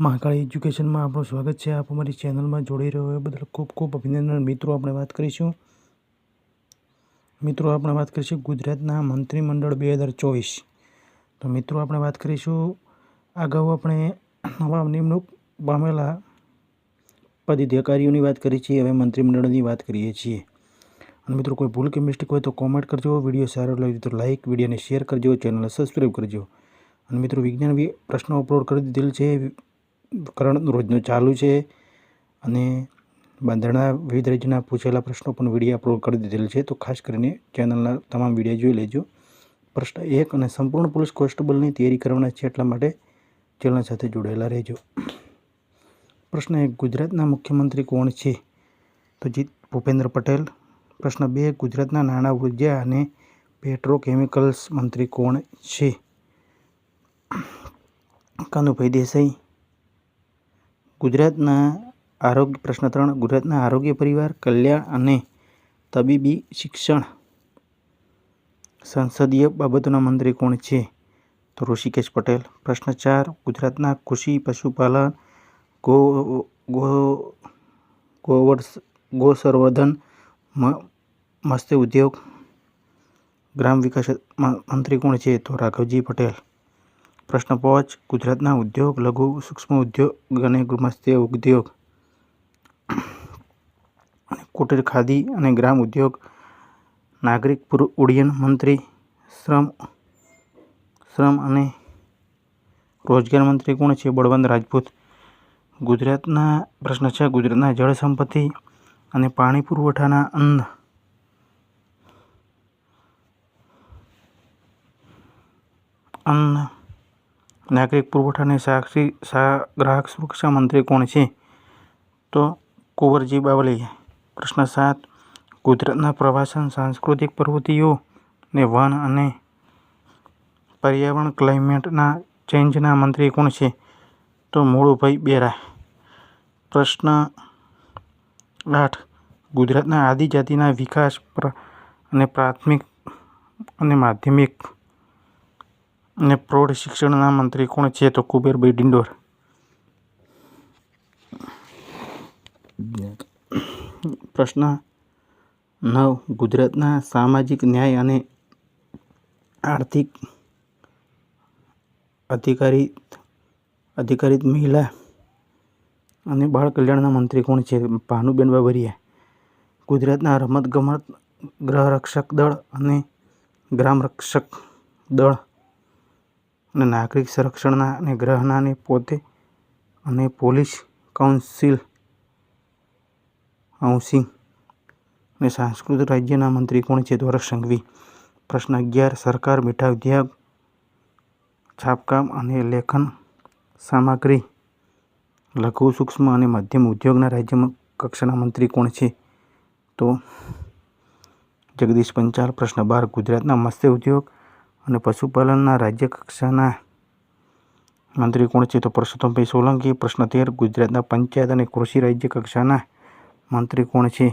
મહાકાળી એજ્યુકેશનમાં આપણું સ્વાગત છે. આપ અમારી ચેનલમાં જોડી રહ્યો એ બદલ ખૂબ ખૂબ અભિનંદન. મિત્રો, આપણે વાત કરીશું. મિત્રો, આપણે વાત કરીશું ગુજરાતના મંત્રીમંડળ બે હજાર ચોવીસ. તો મિત્રો, આપણે વાત કરીશું અગાઉ આપણે નવા નિમણૂક પામેલા પદાધિકારીઓની વાત કરી છીએ. હવે મંત્રીમંડળની વાત કરીએ છીએ. અને મિત્રો, કોઈ ભૂલ કે મિસ્ટેક હોય તો કોમેન્ટ કરજો. વીડિયો સારો લાગે તો લાઇક વિડીયોને શેર કરજો. ચેનલને સબસ્ક્રાઈબ કરજો. અને મિત્રો, વિજ્ઞાન પ્રશ્નો અપલોડ કરી દીધેલ છે. કરણ રોજનું ચાલુ છે અને બંધારણના વિવિધ રાજ્યના પૂછેલા પ્રશ્નો પણ વીડિયો અપલોડ કરી દીધેલ છે. તો ખાસ કરીને ચેનલના તમામ વીડિયો જોઈ લેજો. પ્રશ્ન એક અને સંપૂર્ણ પોલીસ કોન્સ્ટેબલની તૈયારી કરવાના છે એટલા માટે ચેનલ સાથે જોડાયેલા રહેજો. પ્રશ્ન એક, ગુજરાતના મુખ્યમંત્રી કોણ છે? તો જીત ભૂપેન્દ્ર પટેલ. પ્રશ્ન બે, ગુજરાતના નાણાં ઊર્જા અને પેટ્રોકેમિકલ્સ મંત્રી કોણ છે? કાનુભાઈ દેસાઈ. ગુજરાતના આરોગ્ય, પ્રશ્ન ત્રણ, ગુજરાતના આરોગ્ય પરિવાર, કલ્યાણ અને તબીબી શિક્ષણ સંસદીય બાબતોના મંત્રી કોણ છે? તો ઋષિકેશ પટેલ. પ્રશ્ન ચાર, ગુજરાતના કૃષિ, પશુપાલન, ગો ગો, ગોવર્ષ ગોસંવર્ધન સંવર્ધન મત્સ્ય ઉદ્યોગ, ગ્રામ વિકાસ મંત્રી કોણ છે? તો રાઘવજી પટેલ. પ્રશ્ન પાંચ, ગુજરાતના ઉદ્યોગ, લઘુ સૂક્ષ્મ ઉદ્યોગ અને મત્સ્ય ઉદ્યોગ. કુટીર, ખાદી અને ગ્રામ ઉદ્યોગ. નાગરિક, પૂર્વ ઉડ્ડયન મંત્રી, શ્રમ શ્રમ અને રોજગાર મંત્રી કોણ છે? બળવંત રાજપૂત. ગુજરાતના, પ્રશ્ન છે, ગુજરાતના જળ સંપત્તિ અને પાણી પુરવઠાના અન્ન અન્ન નાગરિક પુરવઠા અને સાક્ષી ગ્રાહક સુરક્ષા મંત્રી કોણ છે? તો કુંવરજી બાવલી પ્રશ્ન સાત. ગુજરાતના પ્રવાસન, સાંસ્કૃતિક પ્રવૃત્તિઓ ને વન અને પર્યાવરણ, ક્લાઇમેટના ચેન્જના મંત્રી કોણ છે? તો મૂળુભાઈ બેરા. પ્રશ્ન આઠ. ગુજરાતના આદિજાતિના વિકાસ અને પ્રાથમિક અને માધ્યમિક અને પ્રૌઢ શિક્ષણના મંત્રી કોણ છે તો કુબેરભાઈ ડિંડોર? પ્રશ્ન નવ. ગુજરાતના સામાજિક ન્યાય અને આર્થિક અધિકારી અધિકારિત મહિલા અને બાળ કલ્યાણના મંત્રી કોણ છે? ભાનુબેન બાબરિયા ગુજરાતના રમતગમત ગ્રહરક્ષક દળ અને ગ્રામરક્ષક દળ અને નાગરિક સંરક્ષણના અને ગ્રહનાને પોતે અને પોલીસ કાઉન્સિલ હાઉસિંગ અને સાંસ્કૃતિક રાજ્યના મંત્રી કોણ છે? દ્વારા સંઘવી. પ્રશ્ન અગિયાર. સરકાર મીઠા ઉદ્યોગ, છાપકામ અને લેખન સામગ્રી, લઘુ સૂક્ષ્મ અને મધ્યમ ઉદ્યોગના રાજ્ય કક્ષાના મંત્રી કોણ છે? તો જગદીશ પંચાલ. પ્રશ્ન બાર. ગુજરાતના મત્સ્ય ઉદ્યોગ અને પશુપાલનના રાજ્ય કક્ષાના મંત્રી કોણ છે તો પરસોત્તમભાઈ સોલંકી, પ્રશ્ન તેર, ગુજરાતના પંચાયત અને કૃષિ રાજ્ય કક્ષાના મંત્રી કોણ છે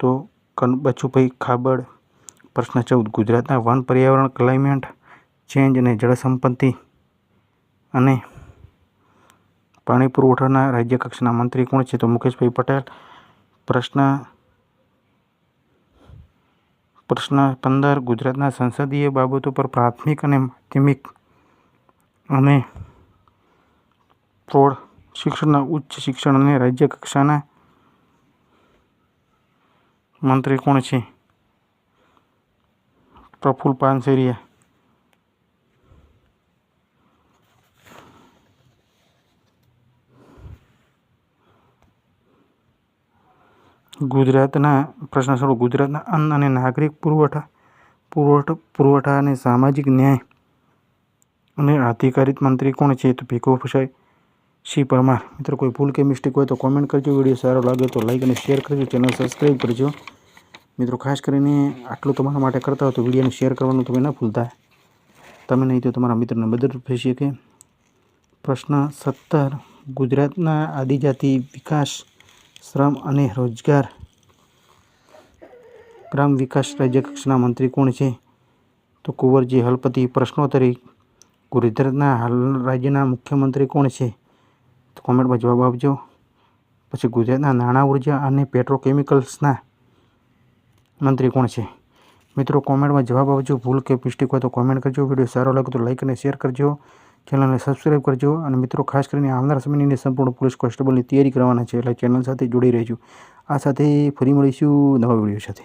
તો બચુભાઈ ખાબડ, પ્રશ્ન ચૌદ, ગુજરાતના વન પર્યાવરણ, ક્લાઇમેટ ચેન્જ અને જળ સંપત્તિ અને પાણી પુરવઠાના રાજ્ય કક્ષાના મંત્રી કોણ છે તો મુકેશભાઈ પટેલ, પ્રશ્ન પ્રશ્ન પંદર, ગુજરાતના સંસદીય બાબતો પર પ્રાથમિક અને માધ્યમિક અને પ્રૌઢ શિક્ષણના ઉચ્ચ શિક્ષણ અને રાજ્ય કક્ષાના મંત્રી કોણ છે? પ્રફુલ પાનસેરિયા. ગુજરાતના, પ્રશ્ન સોળ ગુજરાતના અન્ન અને નાગરિક પુરવઠા પુરવઠા પુરવઠા અને સામાજિક ન્યાય અને અધિકારિત મંત્રી કોણ છે તો ભીખો સાહેબ શ્રી પરમાર? મિત્રો, કોઈ ભૂલ કે મિસ્ટેક હોય તો કોમેન્ટ કરજો, વીડિયો સારો લાગે તો લાઈક અને શેર કરજો ચેનલ સબસ્ક્રાઈબ કરજો. મિત્રો, ખાસ કરીને આટલું તમારા માટે કરતા હોય તો વિડીયોને શેર કરવાનું તમે ન ભૂલતા. તમે નહીં તો તમારા મિત્રને મદદરૂપ થઈ શકે. પ્રશ્ન સત્તર, ગુજરાતના આદિજાતિ વિકાસ શ્રમ અને રોજગાર. ગ્રામ વિકાસ રાજ્ય કક્ષાના મંત્રી કોણ છે? તો કુંવરજી હલપતિ પ્રશ્નોત્તરી. ગુજરાતના હાલ રાજ્યના મુખ્યમંત્રી કોણ છે? તો કોમેન્ટમાં જવાબ આપજો. પછી ગુજરાતના નાણાં ઊર્જા અને પેટ્રોકેમિકલ્સના મંત્રી કોણ છે? મિત્રો, કોમેન્ટમાં જવાબ આપજો. ભૂલ કે મિસ્ટેક હોય તો કોમેન્ટ કરજો. વીડિયો સારો લાગે તો લાઈક અને શેર કરજો. ચેનલને સબસ્ક્રાઈબ કરજો અને મિત્રો, ખાસ કરીને આવનાર સમયની સંપૂર્ણ પોલીસ કોન્સ્ટેબલની તૈયારી કરવાના છે. એટલે ચેનલ સાથે જોડી રહેજો. આ સાથે ફરી મળીશું નવા વીડિયો સાથે.